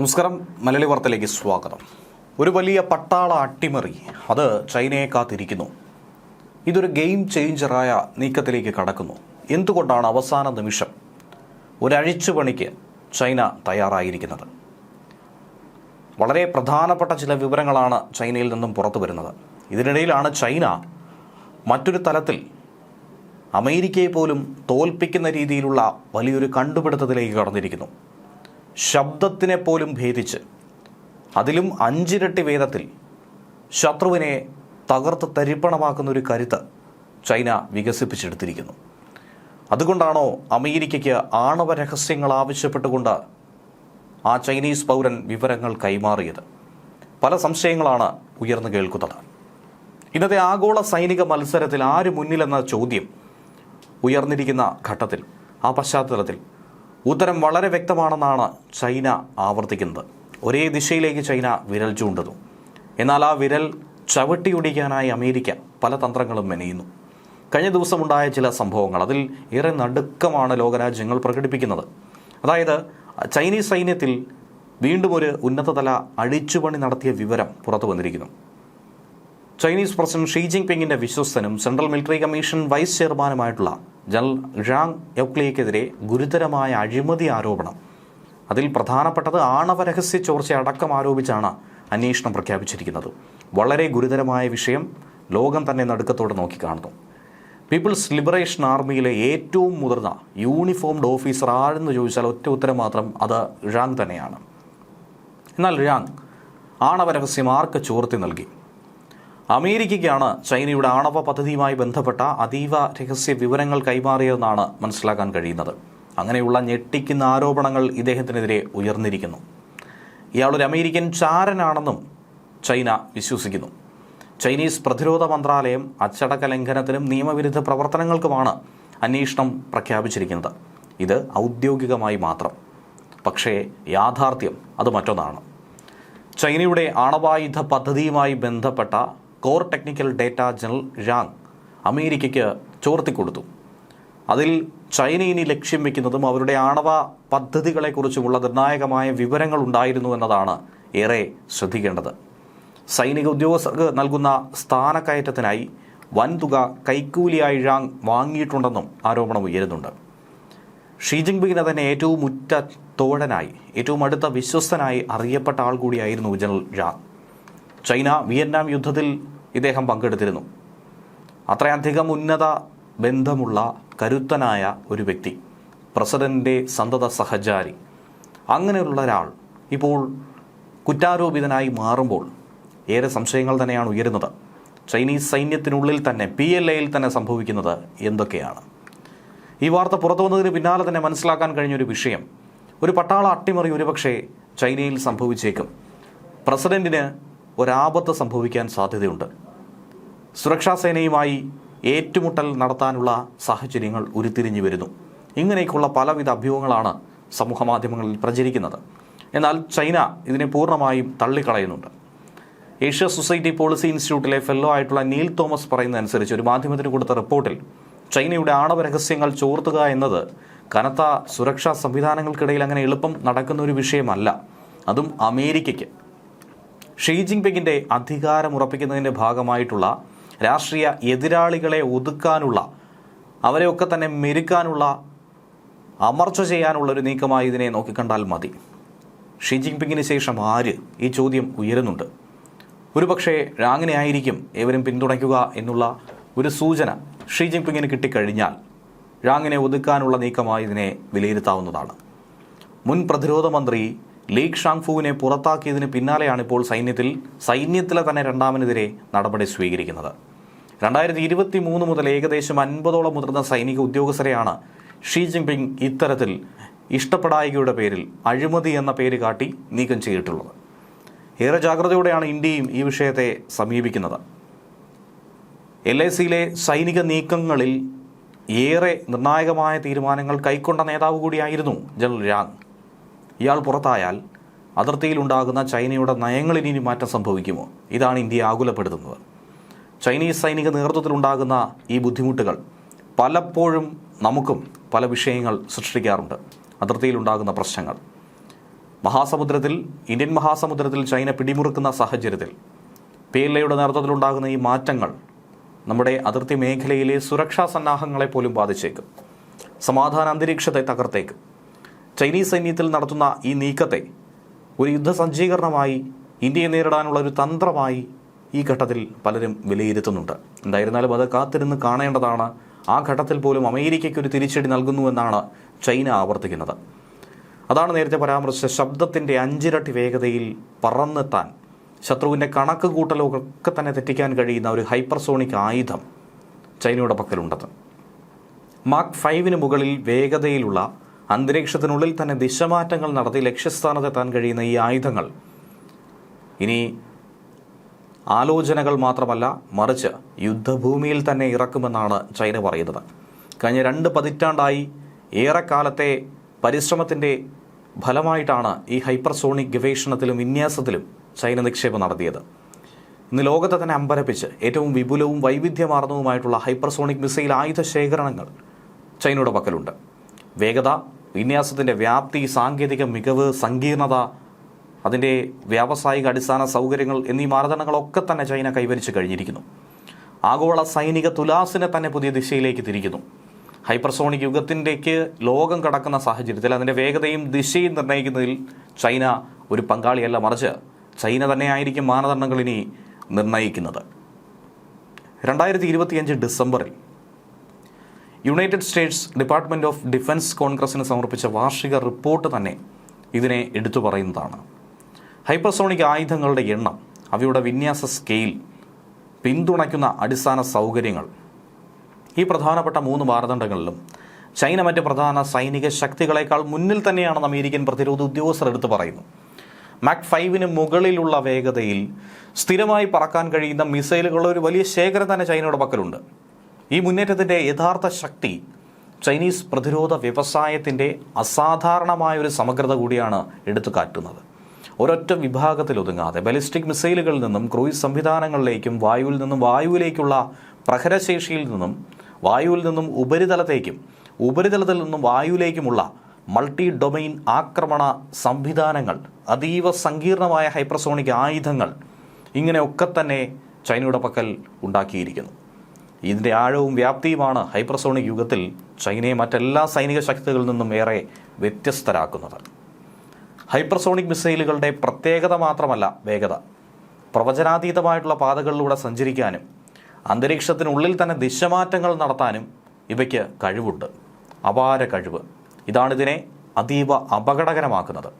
നമസ്കാരം. മലയാളി വാർത്തയിലേക്ക് സ്വാഗതം. ഒരു വലിയ പട്ടാള അട്ടിമറി. അത് ചൈനയെ കാത്തിരിക്കുന്നു. ഇതൊരു ഗെയിം ചേഞ്ചറായ നീക്കത്തിലേക്ക് കടക്കുന്നു. എന്തുകൊണ്ടാണ് അവസാന നിമിഷം ഒരു അഴിച്ചുപണിക്ക് ചൈന തയ്യാറായിരിക്കുന്നത്? വളരെ പ്രധാനപ്പെട്ട ചില വിവരങ്ങളാണ് ചൈനയിൽ നിന്നും പുറത്തു വരുന്നത്. ഇതിനിടയിലാണ് ചൈന മറ്റൊരു തലത്തിൽ അമേരിക്കയെ പോലും തോൽപ്പിക്കുന്ന രീതിയിലുള്ള വലിയൊരു കണ്ടുപിടുത്തത്തിലേക്ക് കടന്നിരിക്കുന്നു. ശബ്ദത്തിനെ പോലും ഭേദിച്ച് അതിലും അഞ്ചിരട്ടി വേദത്തിൽ ശത്രുവിനെ തകർത്ത് തരിപ്പണമാക്കുന്ന ഒരു കരുത്ത് ചൈന വികസിപ്പിച്ചെടുത്തിരിക്കുന്നു. അതുകൊണ്ടാണോ അമേരിക്കയ്ക്ക് ആണവ രഹസ്യങ്ങൾ ആവശ്യപ്പെട്ടുകൊണ്ട് ആ ചൈനീസ് പൗരൻ വിവരങ്ങൾ കൈമാറിയത്? പല സംശയങ്ങളാണ് ഉയർന്നു കേൾക്കുന്നത്. ഇന്നത്തെ ആഗോള സൈനിക മത്സരത്തിൽ ആര് മുന്നിലെന്ന ചോദ്യം ഉയർന്നിരിക്കുന്ന ഘട്ടത്തിൽ ആ പശ്ചാത്തലത്തിൽ ഉത്തരം വളരെ വ്യക്തമാണെന്നാണ് ചൈന ആവർത്തിക്കുന്നത്. ഒരേ ദിശയിലേക്ക് ചൈന വിരൽ ചൂണ്ടുന്നു എന്നാൽ ആ വിരൽ ചവിട്ടിയൊടിക്കാനായി അമേരിക്ക പല തന്ത്രങ്ങളും മെനയുന്നു. കഴിഞ്ഞ ദിവസമുണ്ടായ ചില സംഭവങ്ങൾ അതിൽ ഏറെ നടുക്കമാണ് ലോകരാജ്യങ്ങൾ പ്രകടിപ്പിക്കുന്നത്. അതായത് ചൈനീസ് സൈന്യത്തിൽ വീണ്ടും ഒരു ഉന്നതതല അഴിച്ചുപണി നടത്തിയ വിവരം പുറത്തു വന്നിരിക്കുന്നു. ചൈനീസ് പ്രസിഡന്റ് ഷീ ജിങ് പിങ്ങിന്റെ വിശ്വസ്തനും സെൻട്രൽ മിലിറ്ററി കമ്മീഷൻ വൈസ് ചെയർമാനുമായിട്ടുള്ള ജനറൽ ഴാങ് യൗക്ലിയക്കെതിരെ ഗുരുതരമായ അഴിമതി ആരോപണം. അതിൽ പ്രധാനപ്പെട്ടത് ആണവ രഹസ്യ ചോർച്ച അടക്കം ആരോപിച്ചാണ് അന്വേഷണം പ്രഖ്യാപിച്ചിരിക്കുന്നത്. വളരെ ഗുരുതരമായ വിഷയം ലോകം തന്നെ നടുക്കത്തോടെ നോക്കിക്കാണുന്നു. പീപ്പിൾസ് ലിബറേഷൻ ആർമിയിലെ ഏറ്റവും മുതിർന്ന യൂണിഫോംഡ് ഓഫീസർ ആരെന്ന് ചോദിച്ചാൽ ഒറ്റ ഉത്തരം മാത്രം അത് ഴാങ് തന്നെയാണ്. എന്നാൽ ഴാങ് ആണവ രഹസ്യം ആർക്ക് ചോർത്തി നൽകി? അമേരിക്കയ്ക്കാണ് ചൈനയുടെ ആണവ പദ്ധതിയുമായി ബന്ധപ്പെട്ട അതീവ രഹസ്യ വിവരങ്ങൾ കൈമാറിയതെന്നാണ് മനസ്സിലാക്കാൻ കഴിയുന്നത്. അങ്ങനെയുള്ള ഞെട്ടിക്കുന്ന ആരോപണങ്ങൾ ഇദ്ദേഹത്തിനെതിരെ ഉയർന്നിരിക്കുന്നു. ഇയാളൊരു അമേരിക്കൻ ചാരനാണെന്നും ചൈന വിശ്വസിക്കുന്നു. ചൈനീസ് പ്രതിരോധ മന്ത്രാലയം അച്ചടക്ക ലംഘനത്തിനും നിയമവിരുദ്ധ പ്രവർത്തനങ്ങൾക്കുമാണ് അന്വേഷണം പ്രഖ്യാപിച്ചിരിക്കുന്നത്. ഇത് ഔദ്യോഗികമായി മാത്രം. പക്ഷേ യാഥാർത്ഥ്യം അത് മറ്റൊന്നാണ്. ചൈനയുടെ ആണവായുധ പദ്ധതിയുമായി ബന്ധപ്പെട്ട കോർ ടെക്നിക്കൽ ഡേറ്റ ജനറൽ ഴാങ് അമേരിക്കയ്ക്ക് ചോർത്തിക്കൊടുത്തു അതിൽ ചൈന ഇനി ലക്ഷ്യം വയ്ക്കുന്നതും അവരുടെ ആണവ പദ്ധതികളെക്കുറിച്ചുമുള്ള നിർണായകമായ വിവരങ്ങൾ ഉണ്ടായിരുന്നു എന്നതാണ് ഏറെ ശ്രദ്ധിക്കേണ്ടത്. സൈനിക ഉദ്യോഗസ്ഥർക്ക് നൽകുന്ന സ്ഥാനക്കയറ്റത്തിനായി വൻതുക കൈക്കൂലിയായി ഴാങ് വാങ്ങിയിട്ടുണ്ടെന്നും ആരോപണം ഉയരുന്നുണ്ട്. ഷീ ജിൻപിങ്ങിനെ തന്നെ ഏറ്റവും ഉറ്റ തോഴനായി ഏറ്റവും അടുത്ത വിശ്വസ്തനായി അറിയപ്പെട്ട ആൾ കൂടിയായിരുന്നു ജനറൽ ഴാങ്. ചൈന വിയറ്റ്നാം യുദ്ധത്തിൽ ഇദ്ദേഹം പങ്കെടുത്തിരുന്നു. അത്രയധികം ഉന്നത ബന്ധമുള്ള കരുത്തനായ ഒരു വ്യക്തി പ്രസിഡന്റെ സന്തത സഹചാരി അങ്ങനെയുള്ള ഒരാൾ ഇപ്പോൾ കുറ്റാരോപിതനായി മാറുമ്പോൾ ഏറെ സംശയങ്ങൾ തന്നെയാണ് ഉയരുന്നത്. ചൈനീസ് സൈന്യത്തിനുള്ളിൽ തന്നെ പി എൽ എയിൽ തന്നെ സംഭവിക്കുന്നത് എന്തൊക്കെയാണ്? ഈ വാർത്ത പുറത്തു വന്നതിന് പിന്നാലെ തന്നെ മനസ്സിലാക്കാൻ കഴിഞ്ഞൊരു വിഷയം. ഒരു പട്ടാള അട്ടിമറി ഒരുപക്ഷെ ചൈനയിൽ സംഭവിച്ചേക്കും. പ്രസിഡന്റിന് ഒരാപത്ത് സംഭവിക്കാൻ സാധ്യതയുണ്ട്. സുരക്ഷാ സേനയുമായി ഏറ്റുമുട്ടൽ നടത്താനുള്ള സാഹചര്യങ്ങൾ ഉരുത്തിരിഞ്ഞു വരുന്നു. ഇങ്ങനെയൊക്കെയുള്ള പലവിധ അഭ്യൂഹങ്ങളാണ് സമൂഹ മാധ്യമങ്ങളിൽ പ്രചരിക്കുന്നത്. എന്നാൽ ചൈന ഇതിനെ പൂർണമായും തള്ളിക്കളയുന്നുണ്ട്. ഏഷ്യ സൊസൈറ്റി പോളിസി ഇൻസ്റ്റിറ്റ്യൂട്ടിലെ ഫെല്ലോ ആയിട്ടുള്ള നീൽ തോമസ് പറയുന്നതനുസരിച്ച് ഒരു മാധ്യമത്തിന് കൊടുത്ത റിപ്പോർട്ടിൽ ചൈനയുടെ ആണവ രഹസ്യങ്ങൾ ചോർത്തുക എന്നത് കനത്ത സുരക്ഷാ സംവിധാനങ്ങൾക്കിടയിൽ അങ്ങനെ എളുപ്പം നടക്കുന്ന ഒരു വിഷയമല്ല. അതും അമേരിക്കയ്ക്ക്. ഷീ ജിൻപിങ്ങിന്റെ അധികാരം ഉറപ്പിക്കുന്നതിന്റെ ഭാഗമായിട്ടുള്ള രാഷ്ട്രീയ എതിരാളികളെ ഒതുക്കാനുള്ള അവരെയൊക്കെ തന്നെ മെരുക്കാനുള്ള അമർച്ച ചെയ്യാനുള്ള ഒരു നീക്കമായി ഇതിനെ നോക്കിക്കണ്ടാൽ മതി. ഷീ ജിൻപിങ്ങിന് ശേഷം ആര് ഈ ചോദ്യം ഉയരുന്നുണ്ട്? ഒരുപക്ഷെ അങ്ങനെ ആയിരിക്കും ഏവരും പിന്തുണയ്ക്കുക എന്നുള്ള ഒരു സൂചന ഷീ ജിൻപിങ്ങിന് കിട്ടിക്കഴിഞ്ഞാൽ റാങ്ങിനെ ഒതുക്കാനുള്ള നീക്കമായി ഇതിനെ വിലയിരുത്താവുന്നതാണ്. മുൻ പ്രതിരോധ മന്ത്രി ലീഗ് ഷാങ്ഫുവിനെ പുറത്താക്കിയതിന് പിന്നാലെയാണ് ഇപ്പോൾ സൈന്യത്തിൽ സൈന്യത്തിലെ തന്നെ രണ്ടാമനെതിരെ നടപടി സ്വീകരിക്കുന്നത്. രണ്ടായിരത്തി ഇരുപത്തി മൂന്ന് മുതൽ ഏകദേശം അൻപതോളം മുതിർന്ന സൈനിക ഉദ്യോഗസ്ഥരെയാണ് ഷീ ജിൻപിങ് ഇത്തരത്തിൽ ഇഷ്ടപ്പെടായികയുടെ പേരിൽ അഴിമതി എന്ന പേര് കാട്ടി നീക്കം ചെയ്തിട്ടുള്ളത്. ഏറെ ജാഗ്രതയോടെയാണ് ഇന്ത്യയും ഈ വിഷയത്തെ സമീപിക്കുന്നത്. എൽ ഐ സിയിലെ സൈനിക നീക്കങ്ങളിൽ ഏറെ നിർണായകമായ തീരുമാനങ്ങൾ കൈക്കൊണ്ട നേതാവ് കൂടിയായിരുന്നു ജനറൽ രാങ്. ഇയാൾ പുറത്തായാൽ അതിർത്തിയിലുണ്ടാകുന്ന ചൈനയുടെ നയങ്ങളിൽ ഇനി മാറ്റം സംഭവിക്കുമോ? ഇതാണ് ഇന്ത്യയെ ആകുലപ്പെടുത്തുന്നത്. ചൈനീസ് സൈനിക നേതൃത്വത്തിലുണ്ടാകുന്ന ഈ ബുദ്ധിമുട്ടുകൾ പലപ്പോഴും നമുക്കും പല വിഷയങ്ങൾ സൃഷ്ടിക്കാറുണ്ട്. അതിർത്തിയിലുണ്ടാകുന്ന പ്രശ്നങ്ങൾ. മഹാസമുദ്രത്തിൽ ഇന്ത്യൻ മഹാസമുദ്രത്തിൽ ചൈന പിടിമുറുക്കുന്ന സാഹചര്യത്തിൽ പി എൽ എയുടെ നേതൃത്വത്തിലുണ്ടാകുന്ന ഈ മാറ്റങ്ങൾ നമ്മുടെ അതിർത്തി മേഖലയിലെ സുരക്ഷാ സന്നാഹങ്ങളെ പോലും ബാധിച്ചേക്കും. സമാധാന അന്തരീക്ഷത്തെ തകർത്തേക്കും. ചൈനീസ് സൈന്യത്തിൽ നടത്തുന്ന ഈ നീക്കത്തെ ഒരു യുദ്ധസജ്ജീകരണമായി ഇന്ത്യയെ നേരിടാനുള്ള ഒരു തന്ത്രമായി ഈ ഘട്ടത്തിൽ പലരും വിലയിരുത്തുന്നുണ്ട്. എന്തായിരുന്നാലും അത് കാത്തിരുന്ന് കാണേണ്ടതാണ്. ആ ഘട്ടത്തിൽ പോലും അമേരിക്കയ്ക്ക് ഒരു തിരിച്ചടി നൽകുന്നുവെന്നാണ് ചൈന ആവർത്തിക്കുന്നത്. അതാണ് നേരത്തെ പരാമർശിച്ച ശബ്ദത്തിന്റെ അഞ്ചിരട്ടി വേഗതയിൽ പറന്നെത്താൻ ശത്രുവിന്റെ കണക്ക് കൂട്ടലൊക്കെ തന്നെ തെറ്റിക്കാൻ കഴിയുന്ന ഒരു ഹൈപ്പർസോണിക് ആയുധം ചൈനയുടെ പക്കലുണ്ടത്. മാർക്ക് ഫൈവിന് മുകളിൽ വേഗതയിലുള്ള അന്തരീക്ഷത്തിനുള്ളിൽ തന്നെ ദിശമാറ്റങ്ങൾ നടത്തി ലക്ഷ്യസ്ഥാനത്തെത്താൻ കഴിയുന്ന ഈ ആയുധങ്ങൾ. ഇനി ആലോചനകൾ മാത്രമല്ല മറിച്ച് യുദ്ധഭൂമിയിൽ തന്നെ ഇറക്കുമെന്നാണ് ചൈന പറയുന്നത്. കഴിഞ്ഞ രണ്ട് പതിറ്റാണ്ടായി ഏറെക്കാലത്തെ പരിശ്രമത്തിന്റെ ഫലമായിട്ടാണ് ഈ ഹൈപ്പർസോണിക് ഗവേഷണത്തിലും വിന്യാസത്തിലും ചൈന നിക്ഷേപം നടത്തിയത്. ഇന്ന് ലോകത്തെ തന്നെ അമ്പരപ്പിച്ച് ഏറ്റവും വിപുലവും വൈവിധ്യമാർന്നതുമായിട്ടുള്ള ഹൈപ്പർസോണിക് മിസൈൽ ആയുധ ശേഖരണങ്ങൾ ചൈനയുടെ പക്കലുണ്ട്. വേഗത വിന്യാസത്തിന്റെ വ്യാപ്തി സാങ്കേതിക മികവ് സങ്കീർണത അതിന്റെ വ്യാവസായിക അടിസ്ഥാന സൗകര്യങ്ങൾ എന്നീ മാനദണ്ഡങ്ങളൊക്കെ തന്നെ ചൈന കൈവരിച്ചു കഴിഞ്ഞിരിക്കുന്നു. ആഗോള സൈനിക തുലാസിനെ തന്നെ പുതിയ ദിശയിലേക്ക് തിരിക്കുന്നു. ഹൈപ്പർസോണിക് യുഗത്തിന്റെക്ക് ലോകം കടക്കുന്ന സാഹചര്യത്തിൽ അതിന്റെ വേഗതയും ദിശയും നിർണയിക്കുന്നതിൽ ചൈന ഒരു പങ്കാളിയല്ല മറിച്ച് ചൈന തന്നെയായിരിക്കും മാനദണ്ഡങ്ങൾ ഇനി നിർണയിക്കുന്നത്. രണ്ടായിരത്തി ഇരുപത്തിയഞ്ച് ഡിസംബറിൽ United States Department of Defense കോൺഗ്രസിന് സമർപ്പിച്ച വാർഷിക റിപ്പോർട്ട് തന്നെ ഇതിനെ എടുത്തു പറയുന്നതാണ്. ഹൈപ്പർസോണിക് ആയുധങ്ങളുടെ എണ്ണം അവയുടെ വിന്യാസ സ്കെയിൽ പിന്തുണയ്ക്കുന്ന അടിസ്ഥാന സൗകര്യങ്ങൾ ഈ പ്രധാനപ്പെട്ട മൂന്ന് മാനദണ്ഡങ്ങളിലും ചൈന മറ്റ് പ്രധാന സൈനിക ശക്തികളെക്കാൾ മുന്നിൽ തന്നെയാണെന്ന് അമേരിക്കൻ പ്രതിരോധ ഉദ്യോഗസ്ഥർ എടുത്തു പറയുന്നു. മാക് ഫൈവിന് മുകളിലുള്ള വേഗതയിൽ സ്ഥിരമായി പറക്കാൻ കഴിയുന്ന മിസൈലുകളുടെ ഒരു വലിയ ശേഖരം തന്നെ ചൈനയുടെ പക്കലുണ്ട്. ഈ മുന്നേറ്റത്തിന്റെ യഥാർത്ഥ ശക്തി ചൈനീസ് പ്രതിരോധ വ്യവസായത്തിന്റെ അസാധാരണമായ ഒരു സമഗ്രത കൂടിയാണ് എടുത്തു കാട്ടുന്നത്. ഒരൊറ്റ വിഭാഗത്തിൽ ഒതുങ്ങാതെ ബലിസ്റ്റിക് മിസൈലുകളിൽ നിന്നും ക്രൂയിസ് സംവിധാനങ്ങളിലേക്കും വായുവിൽ നിന്നും വായുവിലേക്കുള്ള പ്രഹരശേഷിയിൽ നിന്നും വായുവിൽ നിന്നും ഉപരിതലത്തേക്കും ഉപരിതലത്തിൽ നിന്നും വായുവിലേക്കുമുള്ള മൾട്ടി ഡൊമൈൻ ആക്രമണ സംവിധാനങ്ങൾ അതീവ സങ്കീർണമായ ഹൈപ്രസോണിക് ആയുധങ്ങൾ ഇങ്ങനെയൊക്കെ തന്നെ ചൈനയുടെ പക്കൽ ഉണ്ടാക്കിയിരിക്കുന്നു. ഇതിന്റെ ആഴവും വ്യാപ്തിയുമാണ് ഹൈപ്പർസോണിക് യുഗത്തിൽ ചൈനയെ മറ്റെല്ലാ സൈനിക ശക്തികളിൽ നിന്നും ഏറെ വ്യത്യസ്തരാക്കുന്നത്. ഹൈപ്പർസോണിക് മിസൈലുകളുടെ പ്രത്യേകത മാത്രമല്ല വേഗത. പ്രവചനാതീതമായിട്ടുള്ള പാതകളിലൂടെ സഞ്ചരിക്കാനും അന്തരീക്ഷത്തിനുള്ളിൽ തന്നെ ദിശമാറ്റങ്ങൾ നടത്താനും ഇവയ്ക്ക് കഴിവുണ്ട്. അപാര കഴിവ്. ഇതാണിതിനെ അതീവ അപകടകരമാക്കുന്നത്.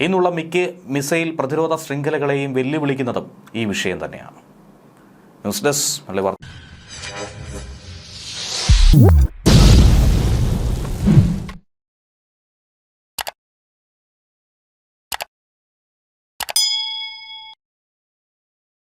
ഇന്നുള്ള മിക്ക മിസൈൽ പ്രതിരോധ ശൃംഖലകളെയും വെല്ലുവിളിക്കുന്നതും ഈ വിഷയം തന്നെയാണ്. ന്യൂസ് ഡെസ്ക് നല്ല വാർത്ത